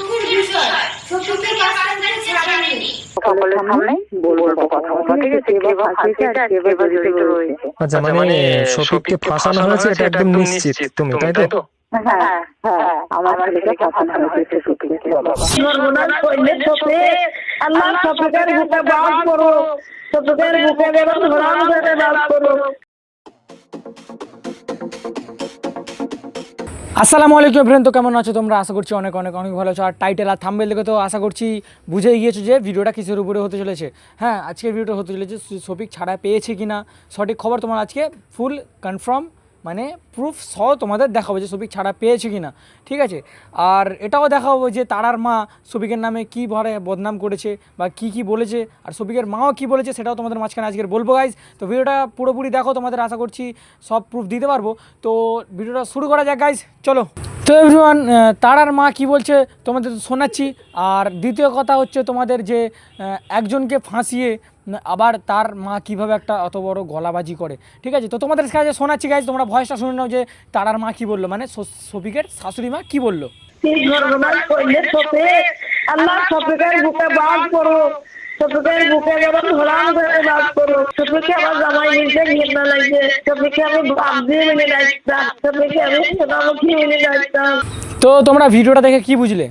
দুঃখের বিষয় সত্যকে ছাড়েনি আচ্ছা মানে ফাঁসানো হয়েছে এটা একদম নিশ্চিত তুমি তাই তো? হ্যাঁ হ্যাঁ আমার আল্লাহ বুকে বাস করো সতকের বুকে যেন ধরাম করে। বাস আসসালামু আলাইকুম ফ্রেন্ড তো কেমন আছো তোমরা? আশা করছি অনেক অনেক অনেক ভালো আছো। আর টাইটেল আর থাম্বেল দেখে তো আশা করছি বুঝেই গিয়েছো যে ভিডিওটা কিসের উপরে হতে চলেছে। হ্যাঁ আজকের ভিডিওটা হতে চলেছে শফিক সফিক ছাড়া পেয়েছে কি না সঠিক খবর তোমার আজকে ফুল কনফার্ম মানে প্রুফ সহ তোমাদের দেখাবো যে সফিক ছাড়া পেয়েছে কি না ঠিক আছে? আর এটাও দেখাবো যে তারার মা সফিকের নামে কী ভরে বদনাম করেছে বা কি কি বলেছে, আর সফিকের মাও কি বলেছে সেটাও তোমাদের মাঝখানে আজকের বলব গাইজ তো ভিডিওটা পুরোপুরি দেখো, তোমাদের আশা করছি সব প্রুফ দিতে পারব। তো ভিডিওটা শুরু করা যাক গাইজ চলো। তো এভরিওয়ান তারার মা কি বলছে তোমাদের শোনাচ্ছি। আর দ্বিতীয় কথা হচ্ছে তোমাদের যে একজনকে ফাঁসিয়ে আবার তার মা কীভাবে একটা অত বড় গলাবাজি করে। ঠিক আছে? তো তোমাদের কাছে শোনাচ্ছি গাইজ তোমরা ভয়েসটা শুনে নাও যে তারার মা কি বলল। মানে শফিকের শাশুড়ি মা কি বলল? সতকের বুকে যেন ধরাম করে বাস করো সতকে আমার জামাই নিতে ঘৃণা লাগছে সতকে আমি বাপ দিয়ে মেনে ডাকতাম সতকে আমি সোনামুখী মেনে ডাকতাম তো তোমরা ভিডিওটা দেখে কি বুঝলে?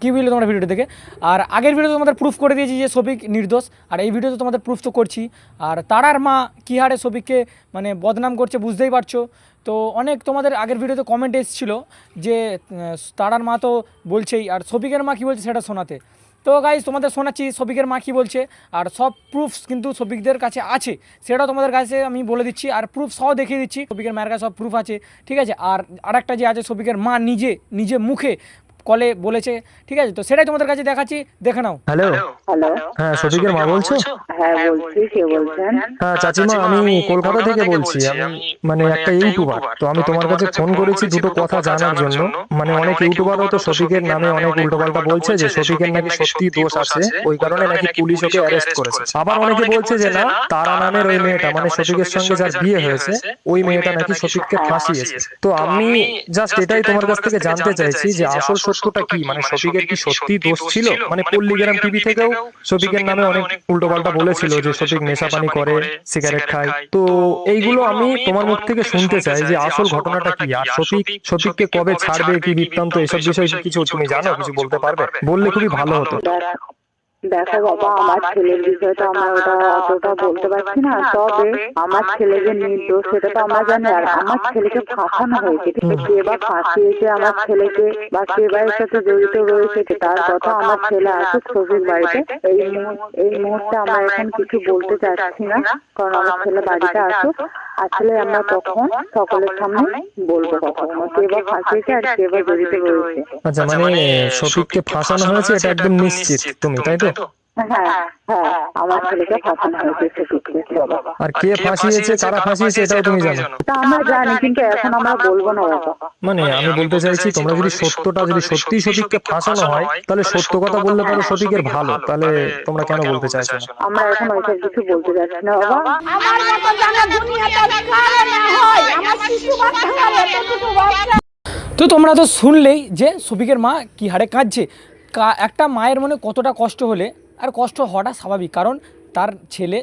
কি বুঝলে তোমরা ভিডিওটা দেখে? আর আগের ভিডিওতে তোমাদের প্রুফ করে দিয়েছি যে সফিক নির্দোষ। আর এই ভিডিওতে তোমাদের প্রুফ তো করছি। আর তারার মা কী হারে সফিককে মানে বদনাম করছে বুঝতেই পারছ? তো অনেক তোমাদের আগের ভিডিওতে কমেন্ট এসেছিল যে তারার মা তো বলছেই। আর সফিকের মা কী বলছে সেটা শোনাতে। তো গাইজ তোমাদের শোনাচ্ছি সফিকের মা কী বলছে, আর সব প্রুফস কিন্তু সফিকদের কাছে আছে সেটাও তোমাদের কাছে আমি বলে দিচ্ছি, আর প্রুফ সহ দেখিয়ে দিচ্ছি সফিকের মায়ের কাছে সব প্রুফ আছে, ঠিক আছে? আর আরেকটা যে আছে সফিকের মা নিজে নিজে মুখে কলে বলেছে ঠিক আছে? তো সেটাই তোমাদের কাছে দেখাচ্ছি দেখে নাও। হ্যালো হ্যালো হ্যাঁ শফিকের মা বলছো? হ্যাঁ বলছি কে বলছেন? হ্যাঁ চাচিমা আমি কলকাতা থেকে বলছি। আমি মানে একটা ইউটিউবার তো আমি তোমার কাছে ফোন করেছি দুটো কথা জানার জন্য। মানে অনেক ইউটিউবারও তো শফিকের নামে অনেক উল্টোপাল্টা বলছে যে শফিকের নাকি সত্যি দোষ আছে ওই কারণে নাকি পুলিশ ওকে অ্যারেস্ট করেছে আবার অনেকে বলছে যে না তারা নামের ওই মেয়েটা মানে শফিকের সঙ্গে যার বিয়ে হয়েছে ওই মেয়েটা নাকি শফিককে ফাঁসিয়েছে তো আমি জাস্ট এটাই তোমার কাছ থেকে জানতে চাইছি যে আসল সত্যটা কি? মানে শফিকের কি সত্যি দোষ ছিল? মানে পল্লীগ্রাম টিভি থেকেও শফিকের নামে অনেক উল্টোপাল্টা বলেছিল যে শফিক নেশা পানি করে সিগারেট খায়। তো এইগুলো আমি তোমার মুখ থেকে শুনতে চাই যে আসল ঘটনাটা কি? আর শফিক শফিককে কবে ছাড়বে কি বৃত্তান্ত এসব বিষয়ে কিছু তুমি জানো? কিছু বলতে পারবে? বললে খুবই ভালো হতো। দেখো বাবা আমার ছেলের বিষয়ে তো আমরা ওটা অতটা বলতে পারছি না। তবে আমার ছেলে যে নির্দোষ সেটা তো আমরা জানি। আর আমার ছেলেকে ফাঁসানো হয়েছে। কে বা ফাঁসিয়েছে আমার ছেলেকে বা কে বা এর সাথে জড়িত রয়েছে তার কথা আমার ছেলে আছে ছবির বাড়িতে। এই মুহূর্তে এই মুহূর্তে আমরা এখন কিছু বলতে চাচ্ছি না। কারণ আমার ছেলে বাড়িতে আসুক আসলে আমরা তখন সকলের সামনে বলব কথাগুলো কে বা ফাঁসিয়েছে আর কে বা জড়িত রয়েছে আচ্ছা মানে সফিককে ফাঁসানো হয়েছে এটা একদম নিশ্চিত তুমি তাই তো? আমার ছেলেকে ফাঁসানো হয়েছে সুখীকে বাবা। আর কে ফাঁসিয়েছে কারা ফাঁসিয়েছে এটাও তুমি জানো। আমরা জানি কিন্তু এখন আমরা বলব না মানে আমি বলতে চাইছি তোমরা যদি সত্যটা যদি সত্যি সঠিককে ফাঁসানো হয় তাহলে সত্য কথা বললে পরে সঠিকের ভালো তাহলে তোমরা কেন বলতে চাইছো? আমরা এখন ওইসব কিছু বলতে যাচ্ছি না বাবা। আমার মতো যেন দুনিয়াতে কারও হয় আমার শিশু বাচ্চা এতটুকু বাচ্চা তো তোমরা তো শুনলেই যে সফিকের মা কি হারে কাঁদছে একটা মায়ের মনে কতটা কষ্ট হলে আর কষ্ট হওয়াটা স্বাভাবিক। কারণ তার ছেলে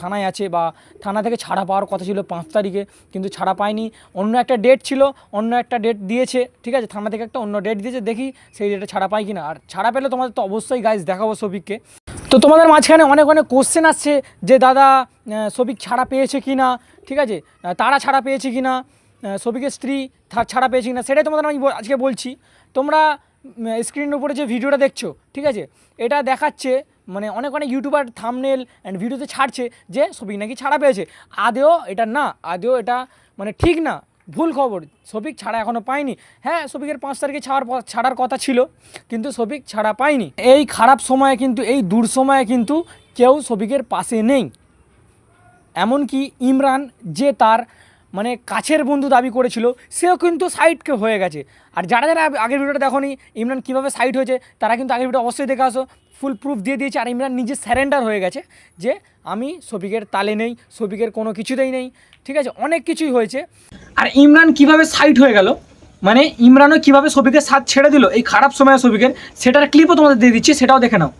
থানায় আছে বা থানা থেকে ছাড়া পাওয়ার কথা ছিল পাঁচ তারিখে, কিন্তু ছাড়া পায়নি। অন্য একটা ডেট ছিল, অন্য একটা ডেট দিয়েছে, ঠিক আছে? থানা থেকে একটা অন্য ডেট দিয়েছে, দেখি সেই ডেটে ছাড়া পাই কিনা। আর ছাড়া পেলে তোমাদের তো অবশ্যই গাইজ দেখাবো সফিককে। তো তোমাদের মাঝখানে অনেক অনেক কোশ্চেন আসছে যে, দাদা সফিক ছাড়া পেয়েছে কি না ঠিক আছে? তারা ছাড়া পেয়েছে কি না সফিকের স্ত্রী তার ছাড়া পেয়েছে কি না সেটাই তোমাদের আমি আজকে বলছি। তোমরা স্ক্রিনের উপরে যে ভিডিওটা দেখছ, ঠিক আছে? এটা দেখাচ্ছে মানে অনেক অনেক ইউটিউবার থামনেল অ্যান্ড ভিডিওতে ছাড়ছে যে সফিক নাকি ছাড়া পেয়েছে। আদেও এটা না, আদেও এটা মানে ঠিক না, ভুল খবর। সফিক ছাড়া এখনও পায়নি। হ্যাঁ সফিকের পাঁচ তারিখে ছাড়ার ছাড়ার কথা ছিল, কিন্তু সফিক ছাড়া পায়নি। এই খারাপ সময়ে কিন্তু, এই দূর সময়ে কিন্তু কেউ সফিকের পাশে নেই। এমনকি ইমরান যে তার মানে কাছের বন্ধু দাবি করেছিল, সেও কিন্তু সাইডকে হয়ে গেছে। আর যারা যারা আগের ভিডিওটা দেখোনি, ইমরান কীভাবে সাইড হয়েছে, তারা কিন্তু আগের ভিডিও অবশ্যই দেখে আসো। ফুল প্রুফ দিয়ে দিয়েছে, আর ইমরান নিজে স্যারেন্ডার হয়ে গেছে যে আমি শফিকের তালে নেই, শফিকের কোনো কিছুতেই নেই। ঠিক আছে, অনেক কিছুই হয়েছে। আর ইমরান কীভাবে সাইড হয়ে গেল? মানে ইমরানও কীভাবে সবিকের সাথ ছেড়ে দিল? এই খারাপ সময়ে সবিকের সেটার ক্লিপও তোমাদের দিয়ে দিচ্ছি, সেটাও দেখে নাও।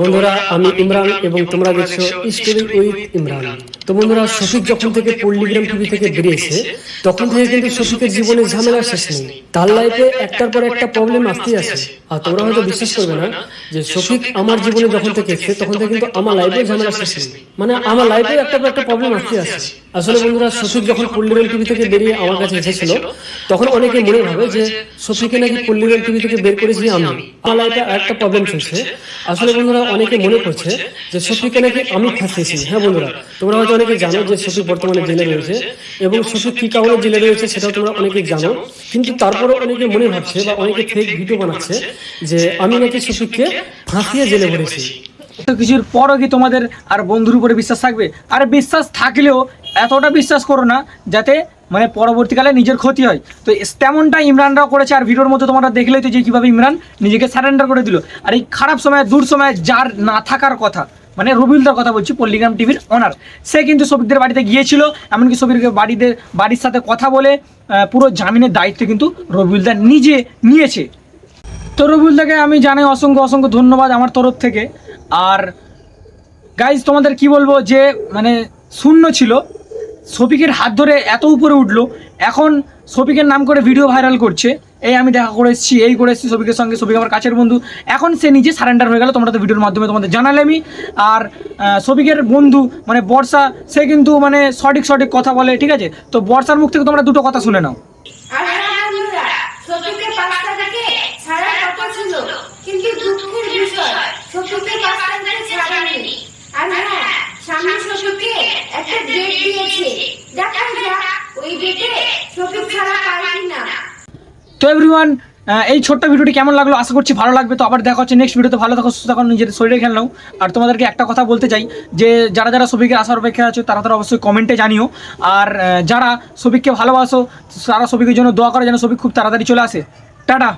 বন্ধুরা, আমি ইমরান এবং তোমরা দেখছ স্টোরি উইথ ইমরান। তো বন্ধুরা, শফিক যখন থেকে পল্লিগ্রাম টিভি থেকে বেরিয়েছে, তখন থেকে কিন্তু শফিকের জীবনে ঝামেলা শেষ নেই। তার লাইফে একটার পর একটা প্রবলেম আসতেই আছে আর তোমরা হয়তো বিশ্বাস করবে না যে শফিক আমার জীবনে যখন থেকে এসেছে, তখন থেকে কিন্তু আমার লাইফে ঝামেলা শেষ নেই। মানে আমার লাইফে একটা একটা প্রবলেম আসতেই আছে আসলে বন্ধুরা শফিক যখন পল্লিগ্রাম টিভি থেকে বেরিয়ে আমার কাছে এসেছিল তখন অনেকে মনে ভাবে যে শফিকে নাকি পল্লিগ্রাম টিভি থেকে বের করেছি আমি। আমার লাইফে একটা প্রবলেম চলছে আসলে বন্ধুরা অনেকে মনে করছে যে শফিকে নাকি আমি ফাঁসিয়েছি হ্যাঁ বন্ধুরা তোমরা হয়তো অনেকে জানো যে শফিক বর্তমানে জেলে রয়েছে এবং শফিক কি কারণে জেলে রয়েছে সেটাও তোমরা অনেকে জানো কিন্তু তারপরে অনেকে মনে ভাবছে বা অনেকে ফেক ভিডিও বানাচ্ছে যে আমি নাকি শফিককে ফাঁসিয়ে জেলে ভরেছি তো কিছুর পরও কি তোমাদের আর বন্ধুর উপরে বিশ্বাস থাকবে? আর বিশ্বাস থাকলেও এতটা বিশ্বাস করো না, যাতে মানে পরবর্তীকালে নিজের ক্ষতি হয়। তো তেমনটা ইমরানরাও করেছে, আর ভিডিওর মধ্যে তোমরা দেখলেই তো যে কীভাবে ইমরান নিজেকে সারেন্ডার করে দিল। আর এই খারাপ সময়, দূর সময় যার না থাকার কথা মানে রবিউলদার কথা বলছি, পল্লিগ্রাম টিভির ওনার সে কিন্তু সবিকদের বাড়িতে গিয়েছিল, এমনকি সবিরকে বাড়িতে বাড়ির সাথে কথা বলে পুরো জামিনের দায়িত্ব কিন্তু রবিউলদার নিজে নিয়েছে। তো রবিউলদাকে আমি জানাই অসংখ্য অসংখ্য ধন্যবাদ আমার তরফ থেকে। আর গাইজ তোমাদের কি বলব যে মানে শূন্য ছিল। শফিকের হাত ধরে এত উপরে উঠল। এখন শফিকের নাম করে ভিডিও ভাইরাল করছে। এই আমি দেখা করে এসেছি, এই করে এসেছি শফিকের সঙ্গে। শফিক আমার কাছের বন্ধু। এখন সে নিজে সারেন্ডার হয়ে গেল তোমরা তো ভিডিওর মাধ্যমে তোমাদের জানালে আমি। আর শফিকের বন্ধু মানে বর্ষা, সে কিন্তু মানে সঠিক সঠিক কথা বলে, ঠিক আছে? তো বর্ষার মুখ থেকে তোমরা দুটো কথা শুনে নাও। আর হ্যাঁ বন্ধুরা শফিকের পাঁচটা থেকে ছাড়ার কথা ছিল কিন্তু দুঃখের বিষয় শফিকের পাঁচটা থেকে ছাড়ানি আর হ্যাঁ সামনে শফিককে একটা দিয়েছে। দেখা যাক, ওই ছাড়া তো এভরিওয়ান এই ছোট্ট ভিডিওটি কেমন লাগল? আশা করছি ভালো লাগবে। তো আবার দেখা হচ্ছে নেক্সট ভিডিওতে ভালো থাকো, সুস্থ থাকো নিজের শরীরে খেয়াল নাও। আর তোমাদেরকে একটা কথা বলতে চাই, যে যারা যারা সবিকের আসার অপেক্ষা আছে, তারা তারা অবশ্যই কমেন্টে জানিও। আর যারা সবিককে ভালোবাসো, তারা সবিকের জন্য দোয়া করে, যেন সবিক খুব তাড়াতাড়ি চলে আসে। টাটা!